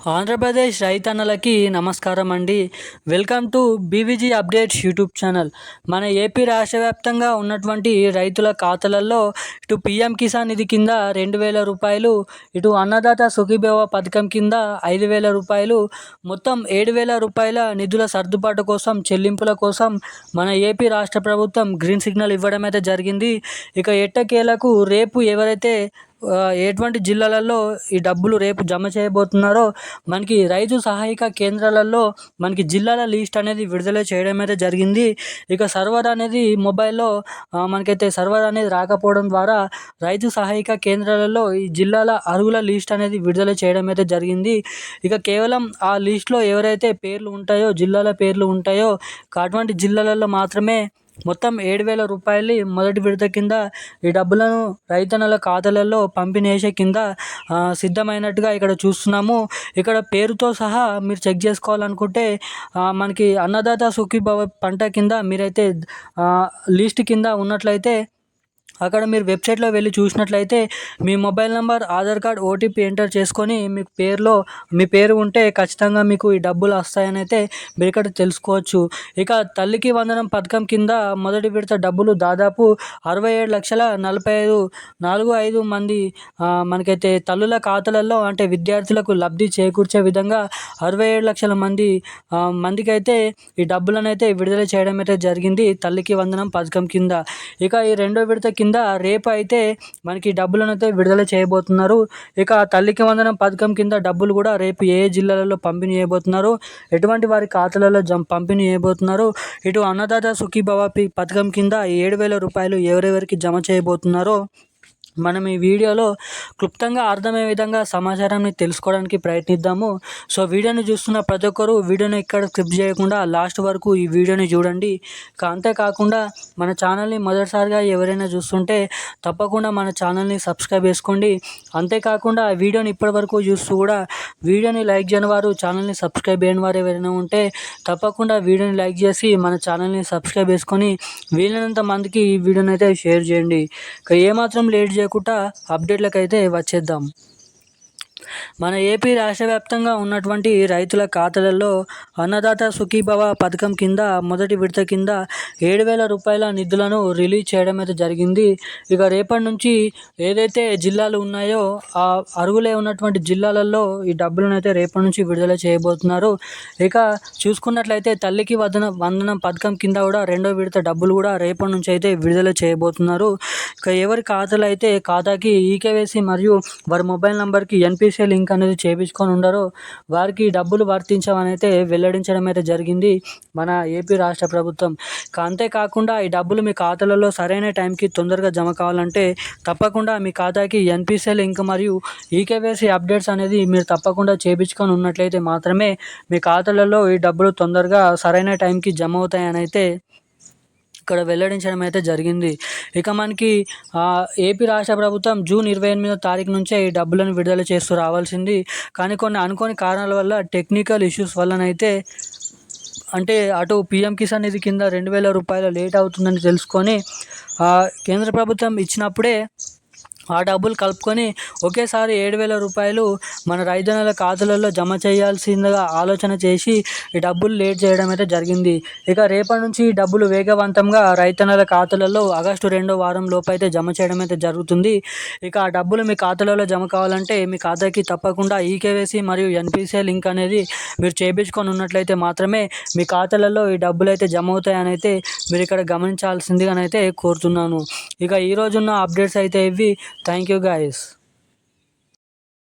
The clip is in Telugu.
ఆంధ్రప్రదేశ్ రైతన్నలకి నమస్కారం అండి welcome to BVG updates YouTube channel. మన ఏపీ రాష్ట్ర వ్యాప్తంగా ఉన్నటువంటి రైతుల ఖాతాలలో ఇటు పిఎం కిసాన్ నిధి కింద రెండు వేల రూపాయలు ఇటు అన్నదాత సుఖీభవ పథకం కింద ఐదు వేల రూపాయలు మొత్తం ఏడు వేల రూపాయల నిధుల సర్దుబాటు కోసం చెల్లింపుల కోసం మన ఏపీ రాష్ట్ర ప్రభుత్వం గ్రీన్ సిగ్నల్ ఇవ్వడం అయితే జరిగింది. ఇక ఎట్టకేలకు రేపు ఎవరైతే ఎటువంటి జిల్లాలలో ఈ డబ్బులు రేపు జమ చేయబోతున్నారో మనకి రైతు సహాయక కేంద్రాలలో మనకి జిల్లాల లిస్ట్ అనేది విడుదల చేయడం అయితే జరిగింది. ఇక సర్వర్ అనేది మొబైల్లో మనకైతే సర్వర్ అనేది రాకపోవడం ద్వారా రైతు సహాయక కేంద్రాలలో ఈ జిల్లాల అరుగుల లిస్ట్ అనేది విడుదల చేయడం అయితే జరిగింది. ఇక కేవలం ఆ లిస్ట్లో ఎవరైతే పేర్లు ఉంటాయో జిల్లాల పేర్లు ఉంటాయో అటువంటి జిల్లాలలో మాత్రమే మొత్తం ఏడు వేల రూపాయలు మొదటి విడత కింద ఈ డబ్బులను రైతన్నల ఖాతాలలో పంపిణీ కింద సిద్ధమైనట్టుగా ఇక్కడ చూస్తున్నాము. ఇక్కడ పేరుతో సహా మీరు చెక్ చేసుకోవాలనుకుంటే మనకి అన్నదాత సుఖీభవ పంట కింద మీరైతే లిస్ట్ కింద ఉన్నట్లయితే అక్కడ మీరు వెబ్సైట్లో వెళ్ళి చూసినట్లయితే మీ mobile number Aadhaar card OTP enter చేసుకొని మీ పేరులో మీ పేరు ఉంటే ఖచ్చితంగా మీకు ఈ డబ్బులు వస్తాయని అయితే మీరు ఇక్కడ తెలుసుకోవచ్చు. ఇక తల్లికి వందనం పథకం కింద మొదటి విడత డబ్బులు దాదాపు అరవై ఏడు లక్షల నలభై ఐదు నాలుగు ఐదు మంది మనకైతే తల్లుల ఖాతాలలో అంటే విద్యార్థులకు లబ్ధి చేకూర్చే విధంగా అరవై ఏడు లక్షల మంది మందికి అయితే ఈ డబ్బులను అయితే విడుదల చేయడం అయితే జరిగింది తల్లికి వందనం పథకం కింద. ఇక ఈ రెండో విడత కింద కింద రేపు అయితే మనకి డబ్బులను అయితే విడుదల చేయబోతున్నారు. ఇక తల్లికి వందనం పథకం కింద డబ్బులు కూడా రేపు ఏ జిల్లాలలో పంపిణీ చేయబోతున్నారు? ఎటువంటి వారి ఖాతాలలో జం పంపిణీ చేయబోతున్నారు? ఇటు అన్నదాత సుఖీభవ పథకం కింద ఏడు వేల రూపాయలు ఎవరెవరికి జమ చేయబోతున్నారో మనం ఈ వీడియోలో క్లుప్తంగా అర్థమయ్యే విధంగా సమాచారాన్ని తెలుసుకోవడానికి ప్రయత్నిద్దాము. సో వీడియోని చూస్తున్న ప్రతి ఒక్కరు వీడియోని ఇక్కడ క్లిప్ చేయకుండా లాస్ట్ వరకు ఈ వీడియోని చూడండి. అంతేకాకుండా మన ఛానల్ని మొదటిసారిగా ఎవరైనా చూస్తుంటే తప్పకుండా మన ఛానల్ని సబ్స్క్రైబ్ చేసుకోండి. అంతేకాకుండా ఆ వీడియోని ఇప్పటివరకు చూస్తూ కూడా వీడియోని లైక్ చేయని వారు ఛానల్ని సబ్స్క్రైబ్ చేయని వారు ఎవరైనా ఉంటే తప్పకుండా వీడియోని లైక్ చేసి మన ఛానల్ని సబ్స్క్రైబ్ చేసుకొని వీలైనంత మందికి ఈ వీడియోని అయితే షేర్ చేయండి. ఏమాత్రం లేట్ చేయకుండా అప్డేట్లకు అయితే వచ్చేద్దాం. మన ఏపీ రాష్ట్ర వ్యాప్తంగా ఉన్నటువంటి రైతుల ఖాతాలలో అన్నదాత సుఖీభవ పథకం కింద మొదటి విడత కింద ఏడు వేల రూపాయల నిధులను రిలీజ్ చేయడం అయితే జరిగింది. ఇక రేపటి నుంచి ఏదైతే జిల్లాలు ఉన్నాయో ఆ అరుగులే ఉన్నటువంటి జిల్లాలలో ఈ డబ్బులను అయితే రేపటి నుంచి విడుదల చేయబోతున్నారు. ఇక చూసుకున్నట్లయితే తల్లికి వదన వందనం పథకం కింద కూడా రెండో విడత డబ్బులు కూడా రేపటి నుంచి అయితే విడుదల చేయబోతున్నారు. ఇక ఎవరి ఖాతాలు అయితే ఖాతాకి ఈకేవేసి మరియు వారి మొబైల్ నెంబర్కి ఎన్పి ఎన్పిసిఐ లింక్ అనేది చేపించుకొని ఉండరో. వారికి డబ్బులు వర్తించమని అయితే వెల్లడించడం అయితే జరిగింది మన ఏపీ రాష్ట్ర ప్రభుత్వం. అంతేకాకుండా ఈ డబ్బులు మీ ఖాతాలలో సరైన టైంకి తొందరగా జమ కావాలంటే తప్పకుండా మీ ఖాతాకి ఎన్పిసిఎల్ లింక్ మరియు ఈకేవైసీ అప్డేట్స్ అనేది మీరు తప్పకుండా చేపించుకొని ఉన్నట్లయితే మాత్రమే మీ ఖాతాలలో ఈ డబ్బులు తొందరగా సరైన టైంకి జమ అవుతాయని అయితే ఇక్కడ వెల్లడించడం అయితే జరిగింది. ఇక మనకి ఏపీ రాష్ట్ర ప్రభుత్వం జూన్ ఇరవై ఎనిమిదో తారీఖు నుంచే ఈ డబ్బులను విడుదల చేస్తూ రావాల్సింది. కానీ కొన్ని అనుకోని కారణాల వల్ల టెక్నికల్ ఇష్యూస్ వల్లనైతే అంటే అటు పిఎం కిసాన్ నిధి కింద రెండు వేల రూపాయలు లేట్ అవుతుందని తెలుసుకొని కేంద్ర ప్రభుత్వం ఇచ్చినప్పుడే ఆ డబ్బులు కలుపుకొని ఒకేసారి ఏడు వేల రూపాయలు మన రైతన్నల ఖాతాలలో జమ చేయాల్సిందిగా ఆలోచన చేసి ఈ డబ్బులు లేట్ చేయడం అయితే జరిగింది. ఇక రేపటి నుంచి ఈ డబ్బులు వేగవంతంగా రైతన్నల ఖాతాలలో ఆగస్టు రెండో వారం లోపు అయితే జమ చేయడం అయితే జరుగుతుంది. ఇక ఆ డబ్బులు మీ ఖాతాలలో జమ కావాలంటే మీ ఖాతాకి తప్పకుండా ఈకేవైసీ మరియు ఎన్పిసిఐ లింక్ అనేది మీరు చేయించుకొని ఉన్నట్లయితే మాత్రమే మీ ఖాతాలలో ఈ డబ్బులు అయితే జమ అవుతాయని అయితే మీరు ఇక్కడ గమనించాల్సిందిగానైతే కోరుతున్నాను. ఇక ఈరోజున్న అప్డేట్స్ అయితే ఇవి Thank you guys.